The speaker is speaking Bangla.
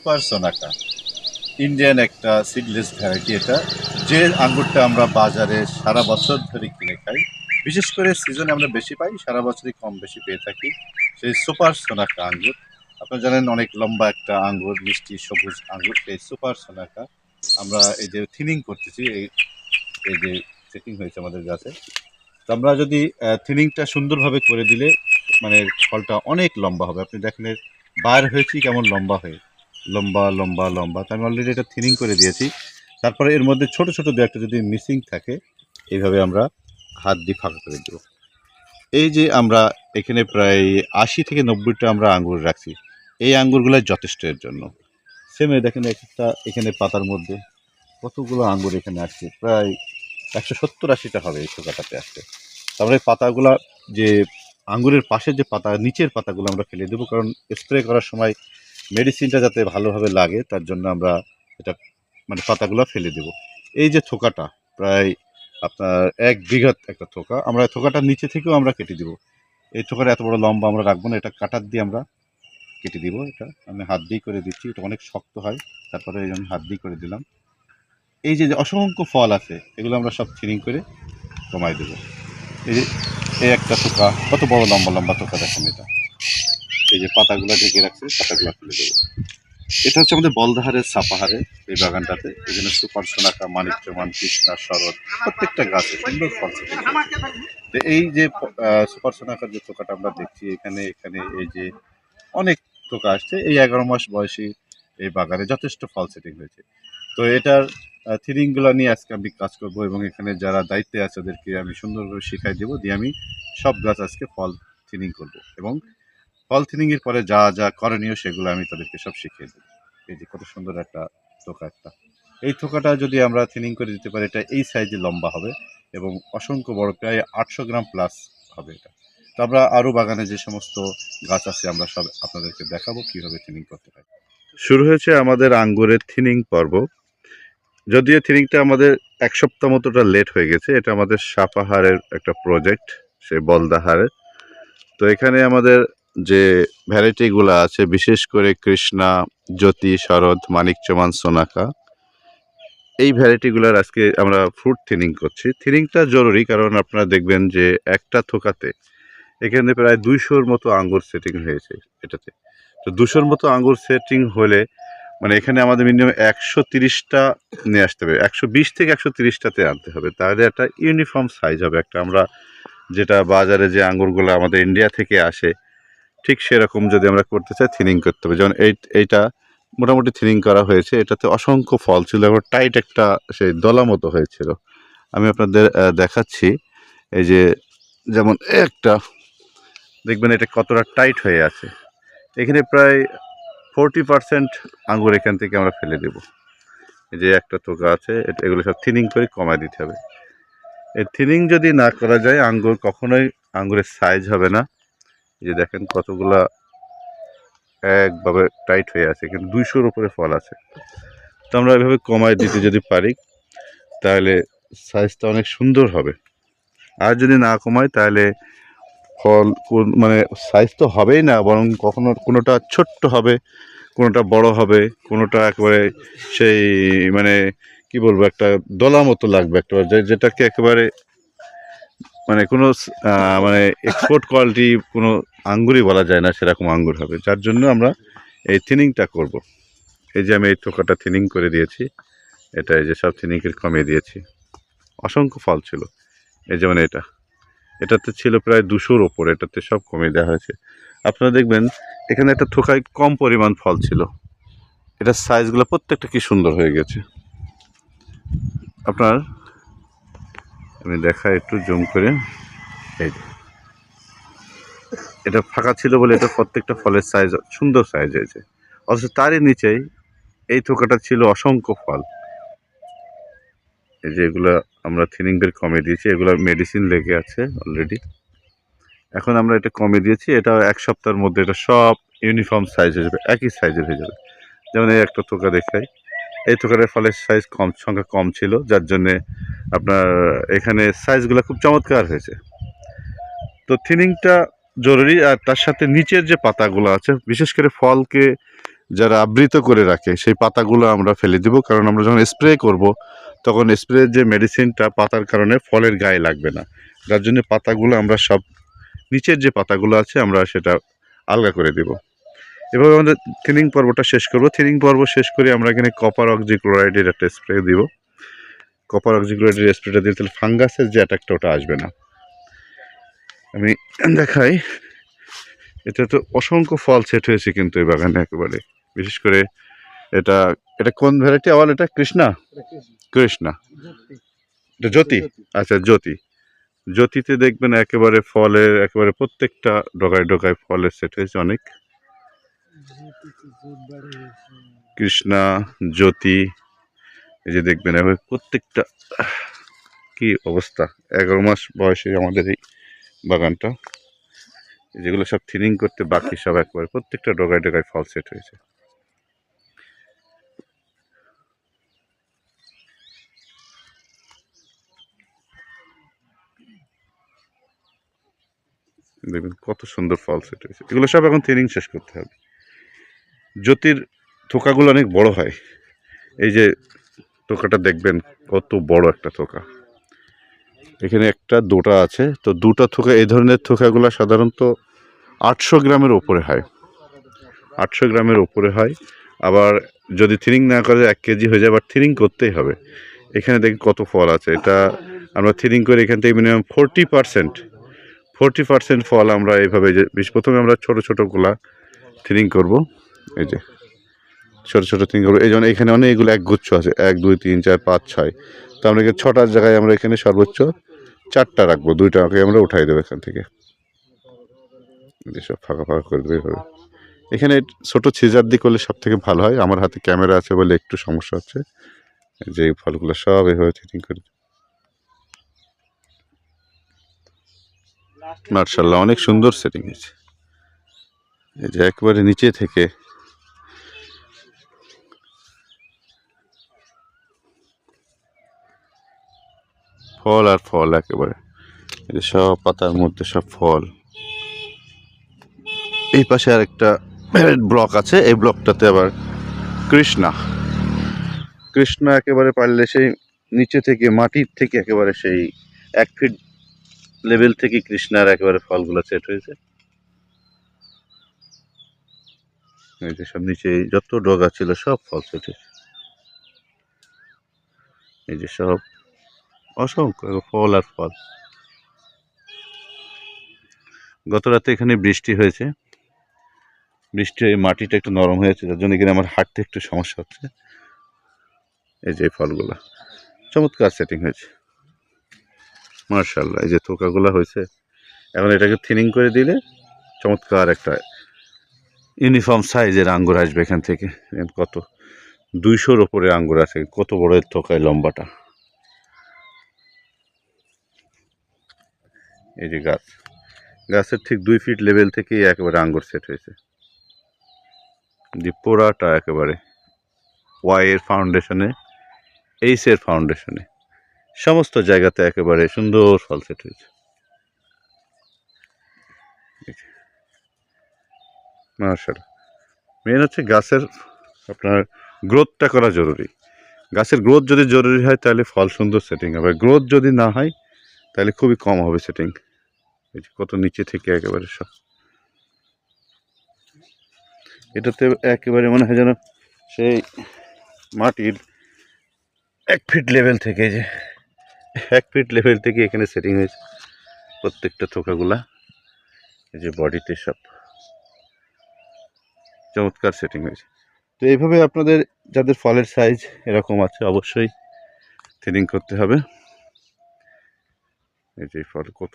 সুপার সোনাকা ইন্ডিয়ান একটা সিডলেস ভ্যারাইটি এটা। যে আঙ্গুরটা আমরা বাজারে সারা বছর ধরে কিনে খাই, বিশেষ করে সিজনে আমরা বেশি পাই, সারা বছরই কম বেশি পেয়ে থাকি। সেই সুপার সোনাকা আঙ্গুর। আপনারা জানেন অনেক লম্বা একটা আঙ্গুর, মিষ্টি সবুজ আঙ্গুর, সেই সুপার সোনাকা আমরা এই যে থিনিং করতেছি, এই এই যে সেটিং হয়েছে আমাদের গাছে। তো আমরা যদি থিনিংটা সুন্দরভাবে করে দিলে মানে ফলটা অনেক লম্বা হবে। আপনি দেখেন বার হয়েছি কেমন লম্বা হয়ে। লম্বা লম্বা লম্বা। তো আমি অলরেডি এটা থিনিং করে দিয়েছি। তারপরে এর মধ্যে ছোট ছোট দু একটা যদি মিসিং থাকে, এইভাবে আমরা হাত দিয়ে ফাঁকা করে দেব। এই যে আমরা এখানে প্রায় আশি থেকে নব্বইটা আমরা আঙ্গুর রাখছি। এই আঙ্গুরগুলো যথেষ্ট এর জন্য। সেমে দেখেন একটা এখানে পাতার মধ্যে কতগুলো আঙ্গুর এখানে আসছে। প্রায় একশো সত্তর আশিটা হবে এই ঠোকাটাতে আসছে। তারপরে পাতাগুলা যে আঙ্গুরের পাশে যে পাতা, নিচের পাতাগুলো আমরা ফেলে দেবো। কারণ স্প্রে করার সময় মেডিসিনটা যাতে ভালোভাবে লাগে, তার জন্য আমরা এটা মানে পাতাগুলো ফেলে দেব। এই যে থোকাটা, প্রায় আপনার এক বিঘাত একটা থোকা, আমরা থোকাটার নিচে থেকেও আমরা কেটে দিব। এই থোকাটা এত বড় লম্বা আমরা রাখব না, এটা কাটার দিয়ে আমরা কেটে দিব এটা। আমি হাত দিয়ে করে দিচ্ছি, এটা অনেক শক্ত হয়, তারপরে আমি হাত দিয়ে করে দিলাম। এই যে অসংখ্য ফল আছে, এগুলো আমরা সব থিনিং করে কমাই দেবো। এই যে, এই একটা থোকা, কত বড় লম্বা লম্বা থোকা দেখেন এটা। এই যে পাতাগুলো ঢেকে রাখছে, পাতাগুলো তুলে দেবো। এটা হচ্ছে আমাদের বলদাহারের সাপাহারে এই বাগানটাতে। এখানে সুপার সোনাকা মানিক চমান কৃষ্ণা, শরৎ, প্রত্যেকটা গাছে সুন্দর ফল তো এই যে সুপার সোনাকার যে থোকাটা আমরা দেখছি, এখানে এখানে এই যে অনেক থোকা আসছে। এই এগারো মাস বয়সী এই বাগানে যথেষ্ট ফল সেটিং হয়েছে। তো এটার থিরিংগুলো নিয়ে আজকে আমি কাজ করব এবং এখানে যারা দায়িত্বে আছে, ওদেরকে আমি সুন্দরভাবে শিখাই দেবো। দিয়ে আমি সব গাছ আজকে ফল থিনিং করব এবং ফল থিনিংয়ের পরে যা যা করণীয় সেগুলো আমি তাদেরকে সব শিখিয়ে দেবো। এই যে কত সুন্দর একটা থোকা একটা। এই থোকাটা যদি আমরা থিনিং করে দিতে পারি, এটা এই সাইজে লম্বা হবে এবং অসংখ্য বড়, প্রায় আটশো গ্রাম প্লাস হবে এটা। তো আমরা আরও বাগানে যে সমস্ত গাছ আছে, আমরা সব আপনাদেরকে দেখাবো কীভাবে থিনিং করতে পারি। শুরু হয়েছে আমাদের আঙ্গুরের থিনিং পর্ব। যদিও থিনিংটা আমাদের এক সপ্তাহ মতোটা লেট হয়ে গেছে, এটা আমাদের সাপাহারের একটা প্রজেক্ট, সে বলদাহারের তো এখানে আমাদের যে ভ্যারাইটিগুলো আছে, বিশেষ করে কৃষ্ণা, জ্যোতি, শরৎ, মানিক চমান সোনাকা, এই ভ্যারাইটিগুলোর আজকে আমরা ফ্রুট থিনিং করছি। থিনিংটা জরুরি কারণ আপনারা দেখবেন যে একটা থোকাতে এখানে প্রায় দুইশোর মতো আঙ্গুর সেটিং হয়েছে এটাতে। তো দুশোর মতো আঙ্গুর সেটিং হলে মানে এখানে আমাদের মিনিমাম একশো তিরিশটা নিয়ে আসতে হবে। একশো বিশ থেকে একশো তিরিশটাতে আনতে হবে। তাহলে একটা ইউনিফর্ম সাইজ হবে। একটা আমরা যেটা বাজারে যে আঙ্গুরগুলো আমাদের ইন্ডিয়া থেকে আসে ঠিক সেরকম যদি আমরা করতে চাই থিনিং করতে হবে। যেমন এই এইটা মোটামুটি থিনিং করা হয়েছে। এটাতে অসংখ্য ফল ছিল। এবং টাইট একটা সেই দলা মতো হয়েছিল। আমি আপনাদের দেখাচ্ছি। এই যে যেমন একটা, দেখবেন এটা কতটা টাইট হয়ে আছে। এখানে প্রায় ফোরটি পার্সেন্ট আঙ্গুর এখান থেকে আমরা ফেলে দেব। এই যে একটা তোকা আছে, এটা এগুলো সব থিনিং করে কমায় দিতে হবে। এই থিনিং যদি না করা যায়, আঙ্গুর কখনোই আঙ্গুরের সাইজ হবে না। যে দেখেন কতগুলা একভাবে টাইট হয়ে আছে, কিন্তু দুইশোর উপরে ফল আছে। তো আমরা এভাবে কমায় দিতে যদি পারি, তাহলে সাইজটা অনেক সুন্দর হবে। আর যদি না কমাই তাহলে ফল মানে সাইজ তো হবেই না, বরং কখনো কোনোটা ছোট্ট হবে, কোনোটা বড় হবে, কোনোটা একেবারে সেই মানে কি বলব, একটা দলা মতো লাগবে, একটা যেটাকে একেবারে মানে কোনো মানে এক্সপোর্ট কোয়ালিটি কোনো আঙ্গুরই বলা যায় না সেরকম আঙ্গুর হবে। যার জন্য আমরা এই থিনিংটা করব। এই যে আমি এই থোকাটা থিনিং করে দিয়েছি, এটা এই যে সব থিনিংকে কমিয়ে দিয়েছি। অসংখ্য ফল ছিল। এই যেমন এটা, এটাতে ছিল প্রায় দুশোর ওপর, এটাতে সব কমিয়ে দেওয়া হয়েছে। আপনারা দেখবেন, এখানে একটা থোকায় কম পরিমাণ ফল ছিল। এটার সাইজগুলো প্রত্যেকটা কি সুন্দর হয়ে গেছে। আপনার আমি দেখা একটু জুম করে। এই। এটা ফাঁকা ছিল বলে এটা প্রত্যেকটা ফলের সাইজ সুন্দর সাইজ হয়েছে। অথচ তারই নিচেই এই থোকাটা ছিল অসংখ্য ফল। এই যে এগুলো আমরা থিনিং করে কমে দিয়েছি, এগুলো মেডিসিন লেগে আছে অলরেডি এখন আমরা এটা কমে দিয়েছি, এটা এক সপ্তাহের মধ্যে এটা সব ইউনিফর্ম সাইজ হয়ে যাবে, একই সাইজের হয়ে যাবে। যেমন এই একটা থোকা দেখাই। এই থোকার ফলের সাইজ কম, সংখ্যা কম ছিল, যার জন্যে আপনার এখানে সাইজগুলো খুব চমৎকার হয়েছে। তো থিনিংটা জরুরি আর তার সাথে নিচের যে পাতাগুলো আছে, বিশেষ করে ফলকে যারা আবৃত করে রাখে, সেই পাতাগুলো আমরা ফেলে দিব। কারণ আমরা যখন স্প্রে করব, তখন স্প্রে যে মেডিসিনটা পাতার কারণে ফলের গায়ে লাগবে না। যার জন্য পাতাগুলো আমরা সব নিচের যে পাতাগুলো আছে, আমরা সেটা আলগা করে দেব। এভাবে আমাদের থিনিং পর্বটা শেষ করব। থিনিং পর্ব শেষ করে আমরা এখানে কপার অক্সিক্লোরাইডের একটা স্প্রে দিব। কপার অক্সিক্লোরাইডের স্প্রেটা দিলে তাহলে ফাঙ্গাসের যে অ্যাটাকটা ওটা আসবে না। আমি দেখাই, এটা তো অসংখ্য ফল সেট হয়েছে কিন্তু এই বাগানে একেবারে। বিশেষ করে এটা এটা কোন ভ্যারাইটি? আওয়াল এটা কৃষ্ণা? কৃষ্ণা। এটা জ্যোতি? আচ্ছা জ্যোতি। জ্যোতিতে দেখবেন একেবারে ফলের, একেবারে প্রত্যেকটা ডোকায় ডগায় ফলের সেট হয়েছে অনেক। কৃষ্ণা, জ্যোতি এই যে দেখবেন, এভাবে প্রত্যেকটা, কি অবস্থা? এগারো মাস বয়সে আমাদের এই বাগানটা। যেগুলো সব থিনিং করতে বাকি সব একবার প্রত্যেকটা ডগায় ডগায় ফল সেট হয়েছে। দেখবেন কত সুন্দর ফল সেট হয়েছে। এগুলো সব এখন থিনিং শেষ করতে হবে। জ্যোতির থোকাগুলো অনেক বড় হয়। এই যে থোকাটা দেখবেন কত বড় একটা থোকা। এখানে একটা দুটা আছে, তো দুটো থোকা, এই ধরনের থোকাগুলো সাধারণত আটশো গ্রামের ওপরে হয়। আটশো গ্রামের ওপরে হয়। আবার যদি থিনিং না করে, এক কেজি হয়ে যায়, আবার থিনিং করতেই হবে। এখানে দেখি কত ফল আছে। এটা আমরা থিনিং করে এখান থেকে minimum forty percent forty percent ফল আমরা এইভাবে যে, বিশ প্রথমে আমরা ছোটো ছোটোগুলা থিনিং করব। এই যে। ছোটো ছোটো করব এই জন্য এখানে অনেকগুলো এক গুচ্ছ আছে। এক, দুই, তিন, চার, পাঁচ, ছয়। তো আমরা এখানে ছটার জায়গায় আমরা এখানে সর্বোচ্চ চারটা রাখব। দুইটাকে আমরা উঠাই দেবো এখান থেকে। সব ফাঁকা ফাঁকা করে দেবে এভাবে এখানে ছোটো ছিজার দিক করলে সব থেকে ভালো হয়। আমার হাতে ক্যামেরা আছে বলে একটু সমস্যা হচ্ছে। যে ফলগুলো সব এভাবে থিনিং করে মার্শাল্লাহ, অনেক সুন্দর সেটিং হয়েছে। এই যে একবারে নিচে থেকে ফল আর ফল একেবারে। সব পাতার মধ্যে সব ফল। এই পাশে আর একটা ব্লক আছে, এই ব্লকটাতে আবার কৃষ্ণা। কৃষ্ণা একেবারে পারলে সেই নিচে থেকে, মাটির থেকে একেবারে সেই এক ফিট লেভেল থেকে কৃষ্ণার একেবারে ফলগুলো সেট হয়েছে। এই সব নিচে যত ডগা ছিল সব ফল সেট হয়েছে। এই যে সব অসংখ্য ফল আর ফল। গত রাতে এখানে বৃষ্টি হয়েছে। বৃষ্টি হয়ে মাটিটা একটু নরম হয়েছে, যার জন্য এখানে আমার হাঁটতে একটু সমস্যা হচ্ছে। এই যে ফলগুলা। চমৎকার সেটিং হয়েছে। মার্শাল্লাহ এই যে থোকাগুলো হয়েছে। এখন এটাকে থিনিং করে দিলে চমৎকার একটা ইউনিফর্ম সাইজের আঙ্গুর আসবে এখান থেকে। কত? দুইশোর ওপরে আঙ্গুর আছে। কত বড় থোকায় লম্বাটা। এই যে গাছ। গাছের ঠিক দুই ফিট লেভেল থেকেই একেবারে আঙ্গুর সেট হয়েছে। যে পোড়াটা একেবারে ওয়াই এর ফাউন্ডেশনে এইচ এর ফাউন্ডেশনে সমস্ত জায়গাতে একেবারে সুন্দর ফল সেট হয়েছে। মার্শাল মেন হচ্ছে গাছের আপনার গ্রোথটা করা জরুরি। গাছের গ্রোথ যদি জরুরি হয়, তাহলে ফল সুন্দর সেটিং হবে। গ্রোথ যদি না হয়, তাহলে খুবই কম হবে সেটিং এই যে কত নিচে থেকে একেবারে সব। এটাতে একেবারে মনে হয় যেন সেই মাটির এক ফিট লেভেল থেকে যে, এক ফিট লেভেল থেকে এখানে সেটিং হয়েছে প্রত্যেকটা থোকাগুলা। এই যে বডিতে সব চমৎকার সেটিং হয়েছে। তো এইভাবে আপনাদের যাদের ফলের সাইজ এরকম আছে অবশ্যই থিনিং করতে হবে। এই যে ফল কত